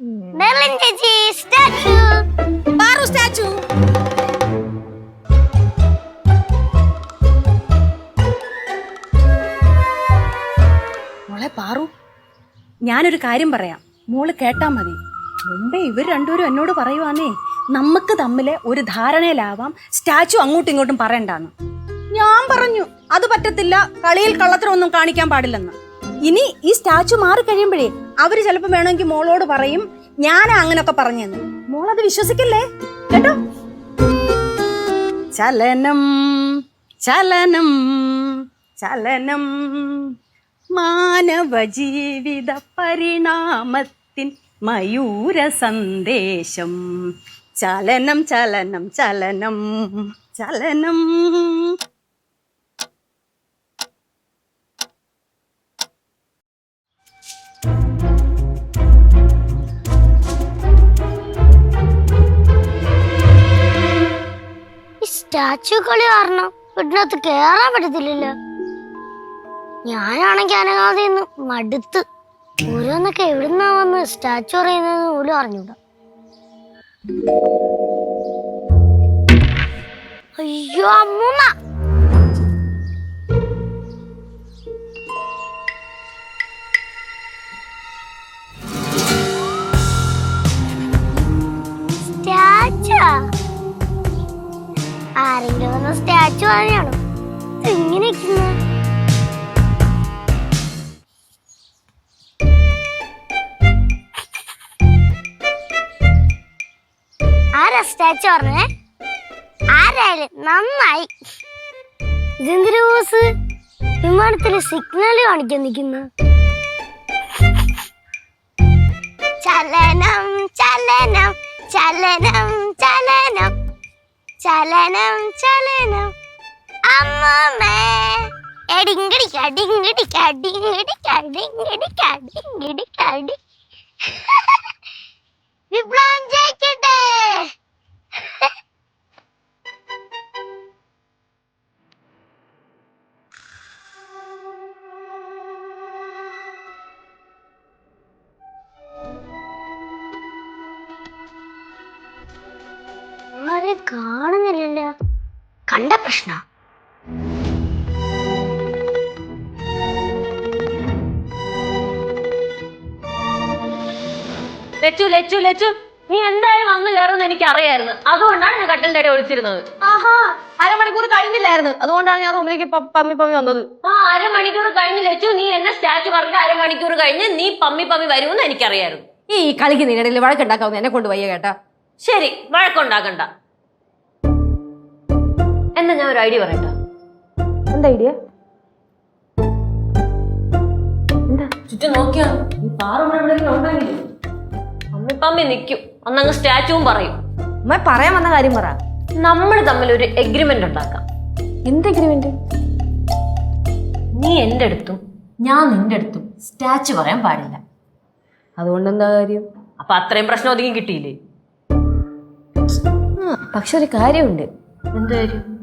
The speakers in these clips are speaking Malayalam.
മെർലിൻ ചേച്ചി സ്റ്റാച്ചു പാറു സ്റ്റാച്ചു. മോളെ പാറു ഞാനൊരു കാര്യം പറയാം. മോൾ കേട്ടാ മതി. മുമ്പേ ഇവർ രണ്ടുപേരും എന്നോട് പറയുവാന്നേ നമുക്ക് തമ്മിലെ ഒരു ധാരണയിലാവാം സ്റ്റാച്ചു അങ്ങോട്ടും ഇങ്ങോട്ടും പറയണ്ടാന്ന്. ഞാൻ പറഞ്ഞു അത് പറ്റത്തില്ല കളിയിൽ കള്ളത്തിനൊന്നും കാണിക്കാൻ പാടില്ലെന്ന്. ഇനി ഈ സ്റ്റാച്ചു മാറി കഴിയുമ്പോഴേ അവർ ചിലപ്പോൾ വേണമെങ്കിൽ മോളോട് പറയും ഞാൻ അങ്ങനൊക്കെ പറഞ്ഞെന്ന്. അത് വിശ്വസിക്കല്ലേ? കേട്ടോ? ചലനം ചലനം ചലനം. മാനവ ജീവിത പരിണാമത്തിൻ മയൂര സന്ദേശം. ചലനം ചലനം ചലനം ചലനം. സ്റ്റാച്ചു കളി കാരണം വീട്ടിനകത്ത് കേറാൻ പറ്റത്തില്ലല്ലോ. ഞാനാണെങ്കിൽ അനങ്ങാതെ മടുത്ത് ഓരോന്നൊക്കെ എവിടുന്നാ വന്ന് സ്റ്റാച്ചു പറയുന്നത് പോലും അറിഞ്ഞൂടാ. അയ്യോ അമ്മൂമ്മ! ആരെങ്കിലും സ്റ്റാച്ചു എങ്ങനെ ഇരിക്കുന്നു ആരാ സ്റ്റാച്ചു പറഞ്ഞേ? ആരായാലും നന്നായി. ഇതെന്തൊരു ബോസ്? വിമാനത്തിൽ സിഗ്നൽ കാണിക്കാൻ നിൽക്കുന്നു. ചലനം ചലനം ചലനം ചലനം. ചലനം ചലനം. അമ്മമ്മേ. എടിങ്കടിക്ക ഡിങ്കടിക്ക ഡിങ്കടിക്ക ഡിങ്കടിക്ക ഡിങ്കടിക്ക വിപ്ലവം ജയിക്കട്ടെ. ആരെയും കാണുന്നില്ലല്ലോ. കണ്ട പ്രശ്ന. ലച്ചു ലച്ചു ലച്ചു. നീ എന്തായാലും വന്നു കയറുന്ന എനിക്ക് അറിയായിരുന്നു അതുകൊണ്ടാണ് ഞാൻ കട്ടിലിന്റെ ഇടയിൽ ഒളിച്ചിരുന്നത്. ആഹാ. അരമണിക്കൂർ കഴിഞ്ഞില്ലായിരുന്നു. അതുകൊണ്ടാണ് ഞാൻ റൂമിലേക്ക് പമ്മി പമ്മി വന്നത്. ആ അരമണിക്കൂർ കഴിഞ്ഞ് ലച്ചു നീ എന്നെ സ്റ്റാച്ചു പറഞ്ഞിട്ട് അരമണിക്കൂർ കഴിഞ്ഞ് നീ പമ്മി പമ്മി വരുമെന്ന് എനിക്കറിയായിരുന്നു. ഈ കളിക്ക് നിന്നിടയിൽ വഴക്കുണ്ടാക്കാവുന്ന എന്നെ കൊണ്ട് വയ്യ കേട്ടാ. ശരി വഴക്കുണ്ടാക്കണ്ട. എന്നാ ഞാൻ ഒരു ഐഡിയ പറയട്ടോ. എന്താ ഐഡിയ? ചുറ്റും നോക്കിയാ ഈ പാറ ഇവിടെ എവിടെയെങ്കിലും ഉണ്ടെങ്കിൽ പമ്മി പമ്മി നിൽക്കും അന്നങ്ങ് സ്റ്റാച്ചുവും പറയും. അമ്മ പറയാൻ വന്ന കാര്യം പറ. നമ്മൾ തമ്മിൽ ഒരു എഗ്രിമെന്റ് ഉണ്ടാക്കാം. എന്ത് എഗ്രിമെന്റ് നീ എന്റെ അടുത്തും ഞാൻ നിന്റെ അടുത്തും സ്റ്റാച്ചു പറയാൻ പാടില്ല. അതുകൊണ്ട് എന്താ കാര്യം? അപ്പൊ അത്രയും പ്രശ്നം ഒതുങ്ങി കിട്ടിയില്ലേ? പക്ഷെ ഒരു കാര്യമുണ്ട്.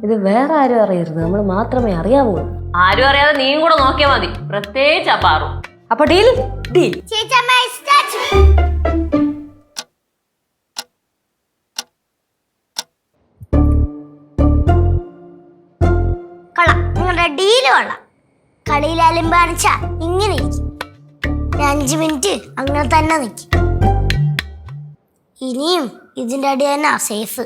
ഇത് വേറെ ആരും അറിയരുത്. നമ്മൾ മാത്രമേ അറിയാവൂ ആരും അറിയാതെ നീയും കൂടെ നോക്കിയാ മതി. പ്രത്യേകിച്ച് അപ്പാറു പാറു. അപ്പൊ ഡീൽ ഡീൽ കൊള്ളാം. നിങ്ങളുടെ ഡീൽ കൊള്ളാം. കളിയിൽ അലിമ്പാണിച്ച ഇങ്ങനെ ഇരിക്കും. ഒരു അഞ്ച് മിനിറ്റ് അങ്ങനെ തന്നെ നിൽക്കും. ഇനിയും ഇതിന്റെ അടി തന്നെ സേഫ്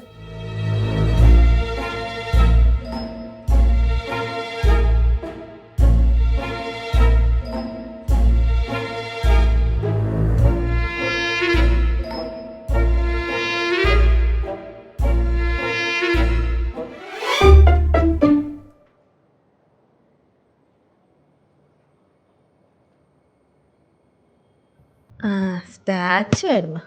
സ്റ്റാച്ചു ആയിരുന്നു.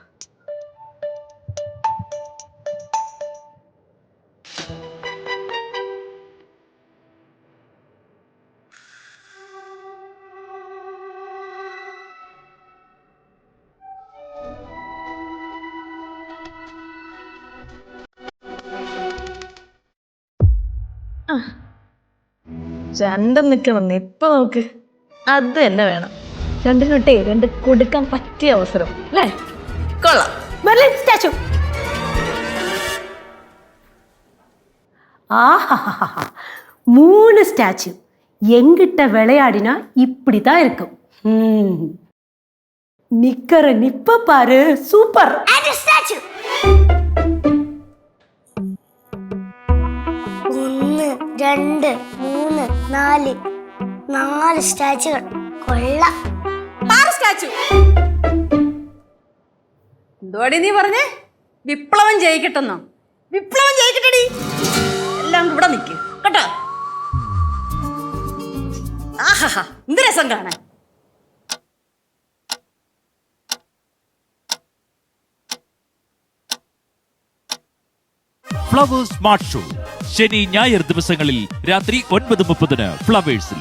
ആ. രണ്ടും നിൽക്കണം ഇപ്പൊ നോക്ക്. അത് തന്നെ വേണം. രണ്ടിനൊട്ടേ രണ്ട് കൊടുക്കാൻ പറ്റിയ അവസരം അല്ലേ കൊള്ളാം മെർലിൻ സ്റ്റാച്ചു ஆஹா மூணு ஸ்டாச்சு எங்கிட்ட விளையாடினா இப்படிதான் இருக்கும் ம். நிக்கிற நிப்ப பாரு சூப்பர் ആൻഡ് സ്റ്റാച്ചു ഒന്ന് രണ്ട് മൂന്ന് നാല് നാല് സ്റ്റാച്ചുകൾ കൊള്ളാം സ്റ്റാച്ചു എന്തുവാടി നീ പറഞ്ഞേ? വിപ്ലവം ജയിക്കട്ടെന്നോ? വിപ്ലവം ജയിക്കട്ടെടി. എല്ലാം ഇവിടെ നിൽക്കും കേട്ടോ. ആഹാ എന്ത് രസം കാണാൻ? Flowers smart show. ശനി ഞായർ ദിവസങ്ങളിൽ രാത്രി ഒൻപത് മുപ്പതിന് ഫ്ലവേഴ്സിൽ.